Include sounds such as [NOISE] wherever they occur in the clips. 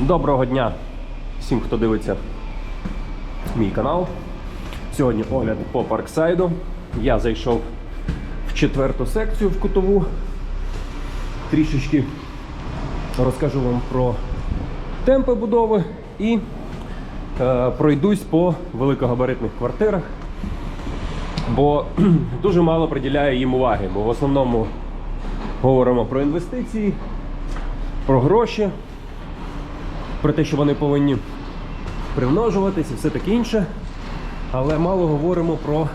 Доброго дня всім, хто дивиться мій канал. Сьогодні огляд по парксайду. Я зайшов в четверту секцію в кутову. Трішечки розкажу вам про темпи будови і е, пройдусь по великогабаритних квартирах, бо [CLEARS THROAT] дуже мало приділяю їм уваги, бо в основному говоримо про інвестиції, про гроші, про те, що вони повинні примножуватись і все таке інше. Але мало говоримо про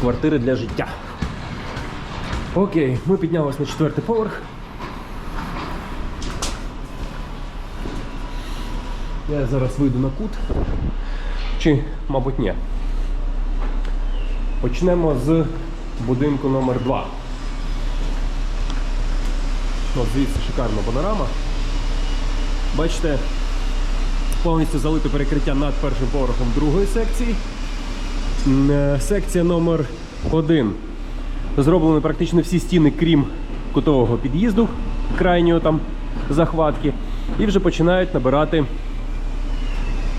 квартири для життя. Окей, ми піднялися на четвертий поверх. Я зараз вийду на кут. Чи, мабуть, ні. Почнемо з будинку номер 2 От звідси шикарна панорама. Бачите, повністю залите перекриття над першим поверхом другої секції. Е, Секція номер 1 Зроблені практично всі стіни, крім кутового під'їзду, крайнього там захватки. І вже починають набирати,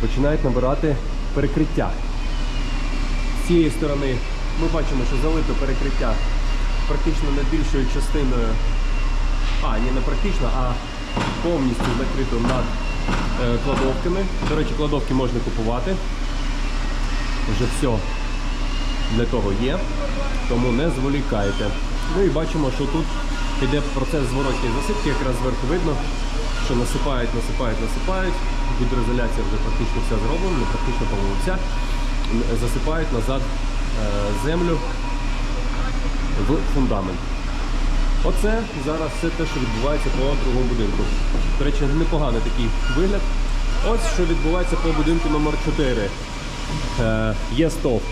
починають набирати перекриття. З цієї сторони ми бачимо, що залито перекриття практично не більшою частиною. А, не практично, а повністю закрито над е, кладовками. До речі, кладовки можна купувати. Вже все для того є, тому не зволікайте. Ну і бачимо, що тут йде процес зворотньої засипки, якраз зверху видно, що насипають, насипають, насипають. Гідроізоляція вже практично вся зроблена, практично по-моєму. Засипають назад е, землю в фундамент. Оце зараз все те, що відбувається по другому будинку. До речі, непоганий такий вигляд. Ось що відбувається по будинку номер 4 Е, є стовп.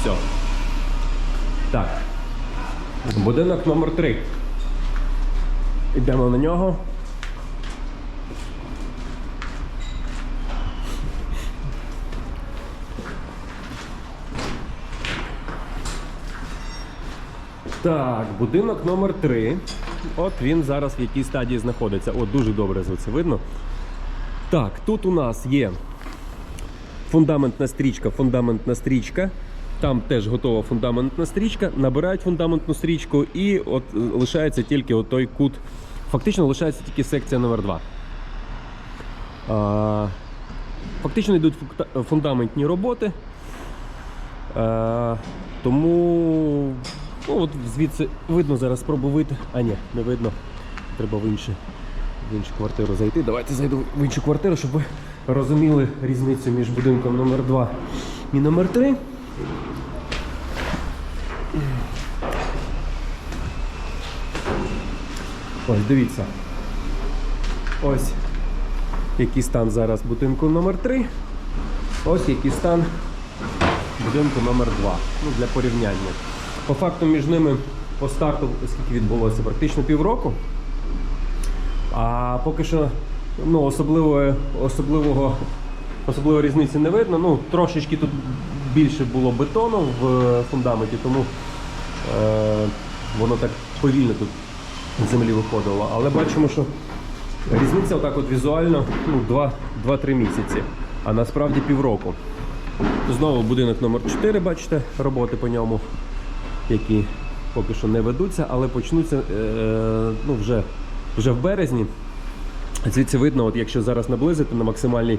Все. Так. Будинок номер 3 Йдемо на нього. Так, будинок номер 3 От він зараз в якій стадії знаходиться. От дуже добре звідси видно. Так, тут у нас є фундаментна стрічка, фундаментна стрічка. Там теж готова фундаментна стрічка. Набирають фундаментну стрічку і от лишається тільки той кут. Фактично лишається тільки секція номер 2 А, фактично йдуть фундаментні роботи. Тому ну, от звідси видно зараз спробую вийти. А ні, не видно. Треба в іншу, в іншу квартиру зайти. Давайте зайду в іншу квартиру, щоб ви розуміли різницю між будинком номер 2 і номер 3 Ось, дивіться. Ось який стан зараз будинку номер 3 Ось який стан будинку номер 2 Ну, для порівняння. По факту між ними по старту, скільки відбулося, практично півроку. А поки що ну, особливої, особливого, особливої різниці не видно. Ну, трошечки тут більше було бетону в фундаменті, тому е, воно так повільно тут з землі виходило. Але бачимо, що різниця отак от візуально ну, 2-3 місяці, а насправді півроку. Знову будинок номер 4 бачите, роботи по ньому, які поки що не ведуться, але почнуться е, ну, вже, вже в березні. Звідси видно, от якщо зараз наблизити на максимальній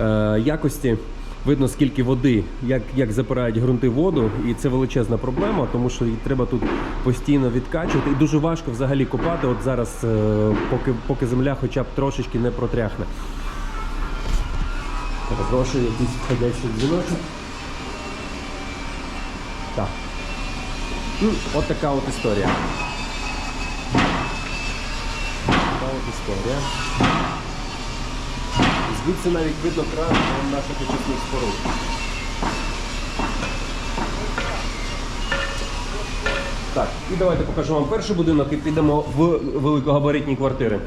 е, якості, видно скільки води, як, як запирають ґрунти воду, і це величезна проблема, тому що її треба тут постійно відкачувати. І дуже важко взагалі копати. От зараз, е, поки, поки земля хоча б трошечки не протряхне. Перепрошую, якийсь входящий дзвіночок. Так. Ну, от така от історія. Така от історія. Звідси навіть видно кран наших очисних споруд. Так, і давайте покажу вам перший будинок і підемо в великогабаритні квартири.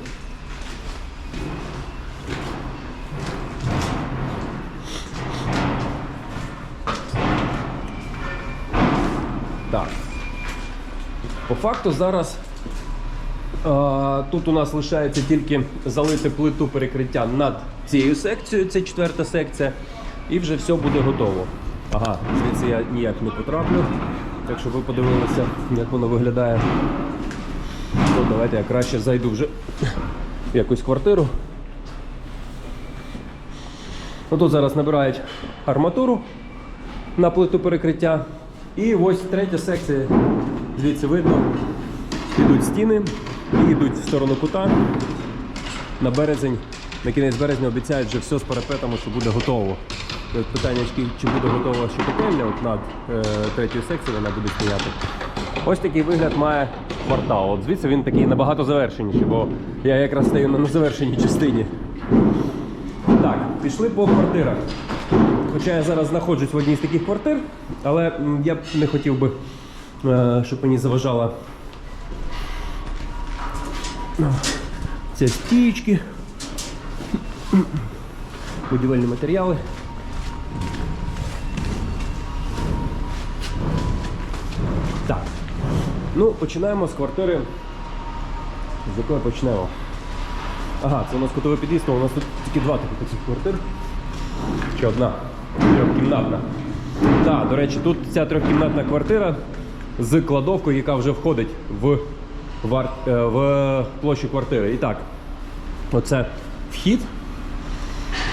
Факту зараз А, Тут у нас лишається тільки залити плиту перекриття над цією секцією, це четверта секція, і вже все буде готово. Ага, звідси я ніяк не потраплю. Так що ви подивилися, як воно виглядає. Ну, давайте я краще зайду вже в якусь квартиру. Ну, тут зараз набирають арматуру на плиту перекриття. І ось третя секція. Звідси видно, йдуть стіни і йдуть в сторону кута. На березень, на кінець березня обіцяють вже все з парапетами, що буде готово. От питання, чи- буде готова ще котельня от над е, третьою секцією, вона буде стояти. Ось такий вигляд має квартал. От звідси він такий набагато завершеніший, бо я якраз стою на незавершеній частині. Так, пішли по квартирах. Хоча я зараз знаходжусь в одній з таких квартир, але я не хотів би, щоб мені заважала е, ці стічки, будівельні матеріали. Так. Ну, починаємо з квартири. З якої почнемо? Ага, це у нас котове під'їзд, у нас тут тільки два таких таких квартир. Чи одна? Трьохкімнатна. Так, до речі, тут ця трьохкімнатна квартира з кладовкою, яка вже входить в, вар... е, в площу квартири. І так, оце вхід.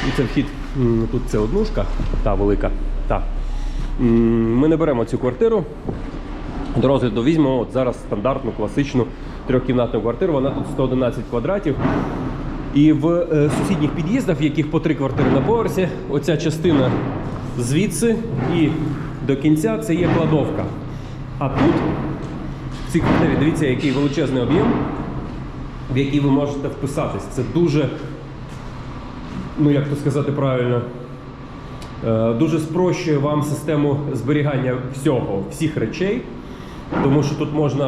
І це вхід. Тут це однушка, та велика. Та. Ми не беремо цю квартиру. До розгляду візьмемо от зараз стандартну класичну трьохкімнатну квартиру. Вона тут 111 квадратів. І в е, сусідніх під'їздах, в яких по три квартири на поверсі, оця частина звідси і до кінця це є кладовка. А тут, в цій квартирі, дивіться, який величезний об'єм, в який ви можете вписатись. Це дуже, ну як то сказати правильно, е, дуже спрощує вам систему зберігання всього, всіх речей. Тому що тут можна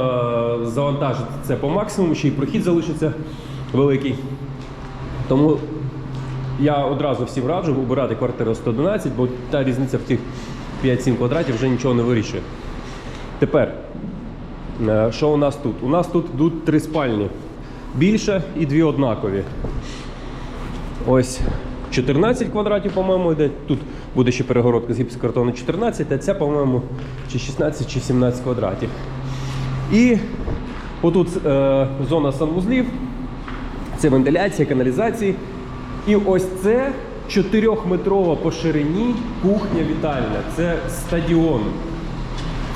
завантажити це по максимуму, ще й прохід залишиться великий. Тому я одразу всім раджу обирати квартиру 111, бо та різниця в тих 5-7 квадратів вже нічого не вирішує. Тепер, е, що у нас тут? У нас тут йдуть три спальні. Більше і дві однакові. Ось 14 квадратів, по-моєму, йде. Тут буде ще перегородка з гіпсокартону 14, а ця, по-моєму, чи 16, чи 17 квадратів. І отут е, зона санвузлів, це вентиляція, каналізації. І ось це 4-метрова по ширині кухня вітальня. Це стадіон.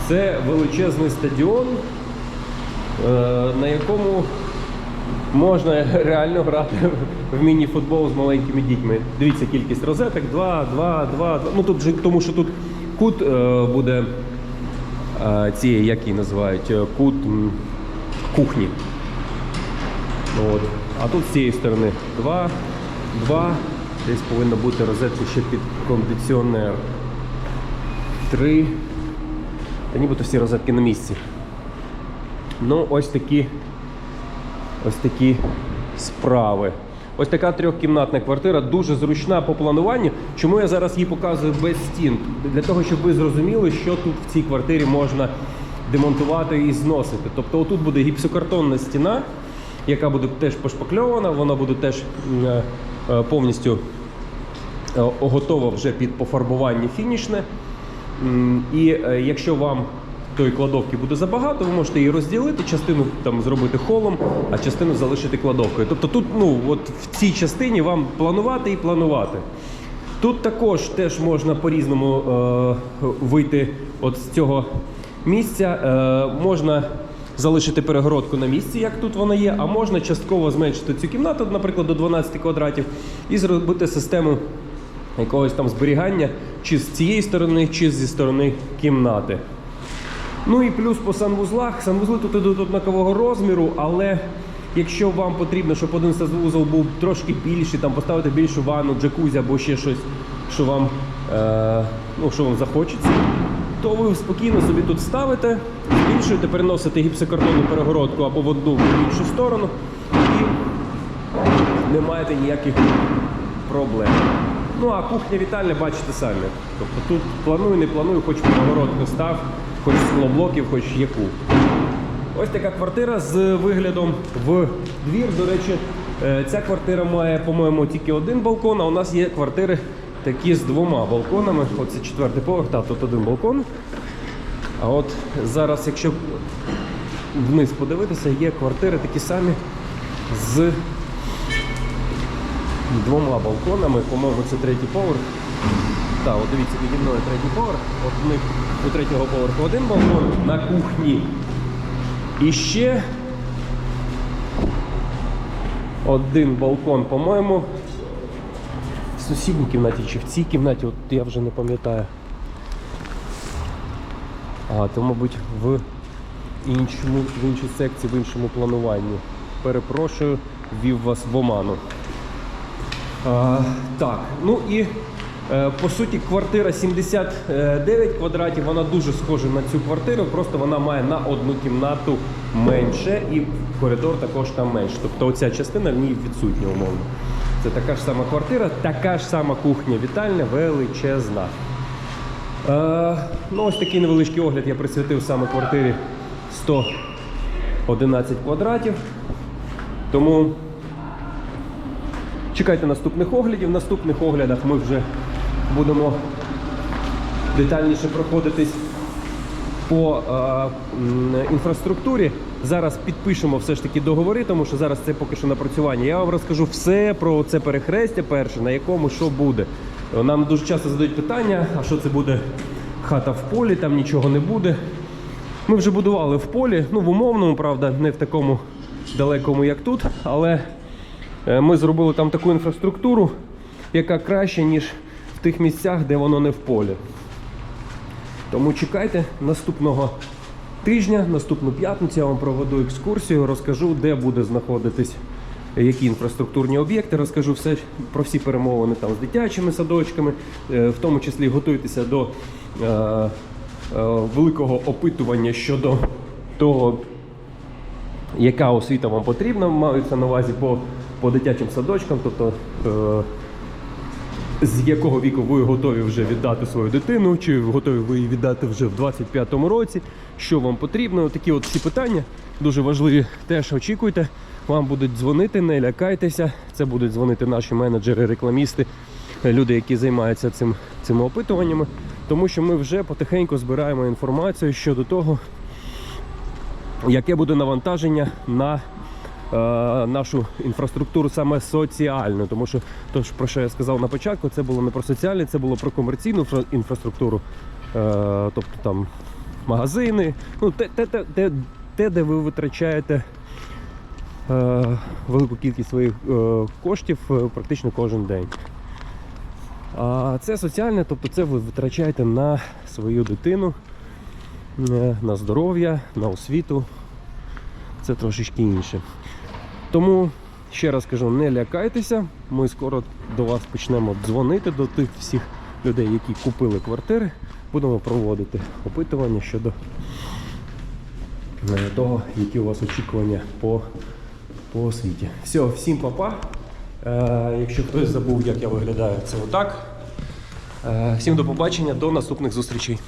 Це величезний стадіон, е, на якому можна [LAUGHS] реально грати в міні-футбол з маленькими дітьми. Дивіться, кількість розеток 2, 2, 2, 2. Ну тут же, тому що тут кут е, буде е, цієї, як її називають, кут кухні. От. А тут з цієї сторони 2, 2. Десь повинна бути розетка ще під кондиціонер. 3. Та нібито всі розетки на місці. Ну, ось такі ось такі справи. Ось така трьохкімнатна квартира, дуже зручна по плануванню. Чому я зараз її показую без стін? Для того, щоб ви зрозуміли, що тут в цій квартирі можна демонтувати і зносити. Тобто, отут буде гіпсокартонна стіна, яка буде теж пошпакльована, вона буде теж е, е, повністю е, готова вже під пофарбування фінішне. І е, якщо вам тої кладовки буде забагато, ви можете її розділити, частину там зробити холом, а частину залишити кладовкою. Тобто тут, ну от в цій частині вам планувати і планувати. Тут також теж можна по-різному е, вийти от з цього місця. Е, можна залишити перегородку на місці, як тут вона є, а можна частково зменшити цю кімнату, наприклад, до 12 квадратів, і зробити систему якогось там зберігання чи з цієї сторони, чи зі сторони кімнати. Ну і плюс по санвузлах. Санвузли тут ідуть однакового розміру, але якщо вам потрібно, щоб один санвузол був трошки більший, там поставити більшу ванну, джакузі або ще щось, що вам, е, ну, що вам захочеться, то ви спокійно собі тут ставите, збільшуєте, переносите гіпсокартонну перегородку або в одну, в іншу сторону і не маєте ніяких проблем. Ну а кухня вітальня бачите самі. Тобто тут планую, не планую, хоч перегородку став, хоч склоблоків, хоч яку. Ось така квартира з виглядом в двір. До речі, е, ця квартира має, по-моєму, тільки один балкон, а у нас є квартири такі з двома балконами. Оце четвертий поверх, та тут один балкон. А от зараз, якщо вниз подивитися, є квартири такі самі з двома балконами. По-моєму, це третій поверх. Так, от дивіться, піді мною третій поверх. От у них у третього поверху один балкон на кухні. І ще один балкон, по-моєму, в сусідній кімнаті чи в цій кімнаті, от я вже не пам'ятаю. А, то, мабуть, в іншому, в іншій секції, в іншому плануванні. Перепрошую, ввів вас в оману. Так, ну і е, по суті квартира 79 квадратів, вона дуже схожа на цю квартиру, просто вона має на одну кімнату менше і коридор також там менше. Тобто оця частина в ній відсутня умовно. Це така ж сама квартира, така ж сама кухня, вітальня величезна. Е, ну, ось такий невеличкий огляд я присвятив саме квартирі 111 квадратів. Тому чекайте наступних оглядів. В наступних оглядах ми вже будемо детальніше проходитись по е, інфраструктурі. Зараз підпишемо все ж таки договори, тому що зараз це поки що напрацювання. Я вам розкажу все про це перехрестя перше, на якому що буде. Нам дуже часто задають питання, а що це буде хата в полі, там нічого не буде. Ми вже будували в полі, ну в умовному, правда, не в такому далекому, як тут, але ми зробили там таку інфраструктуру, яка краще, ніж в тих місцях, де воно не в полі. Тому чекайте наступного тижня, наступну п'ятницю я вам проведу екскурсію, розкажу, де буде знаходитись які інфраструктурні об'єкти, розкажу все про всі перемовини там з дитячими садочками, е, в тому числі готуйтеся до е, е, великого опитування щодо того, яка освіта вам потрібна, маються на увазі по, по дитячим садочкам, тобто е, з якого віку ви готові вже віддати свою дитину, чи готові ви її віддати вже в 25-му році, що вам потрібно. Такі от всі питання дуже важливі. Теж очікуйте. Вам будуть дзвонити, не лякайтеся. Це будуть дзвонити наші менеджери, рекламісти, люди, які займаються цим, цими опитуваннями. Тому що ми вже потихеньку збираємо інформацію щодо того, яке буде навантаження на нашу інфраструктуру саме соціальну. Тому що то, про що я сказав на початку, це було не про соціальне, це було про комерційну інфраструктуру, е, тобто там магазини, ну, те, те, те, те, те, де ви витрачаєте е, велику кількість своїх е, коштів е, практично кожен день. А це соціальне, тобто це ви витрачаєте на свою дитину, е, на здоров'я, на освіту. Це трошечки інше. Тому ще раз кажу, не лякайтеся. Ми скоро до вас почнемо дзвонити до тих всіх людей, які купили квартири. Будемо проводити опитування щодо е, того, які у вас очікування по, по освіті. Все, всім папа. Е, якщо хтось забув, як я виглядаю, це отак. Е, всім до побачення, до наступних зустрічей.